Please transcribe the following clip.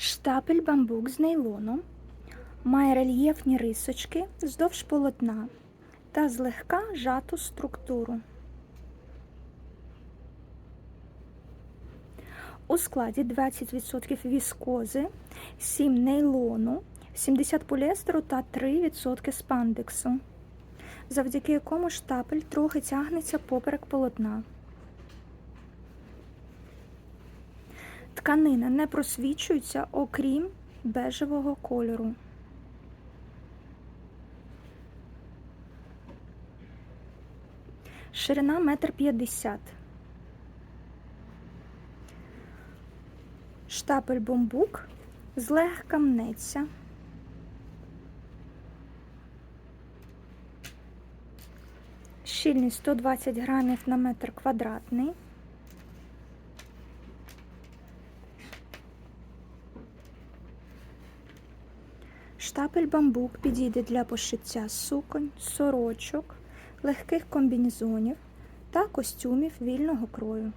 Штапель бамбук з нейлону має рельєфні рисочки вздовж полотна та злегка жату структуру. У складі 20% віскози, 7 нейлону, 70 поліестеру та 3% спандексу, завдяки якому штапель трохи тягнеться поперек полотна. Тканина не просвічується, окрім бежевого кольору. Ширина метр п'ятдесят. Штапель бамбук злегка мнеться. Щільність 120 грамів на метр квадратний. Штапель бамбук підійде для пошиття суконь, сорочок, легких комбінезонів та костюмів вільного крою.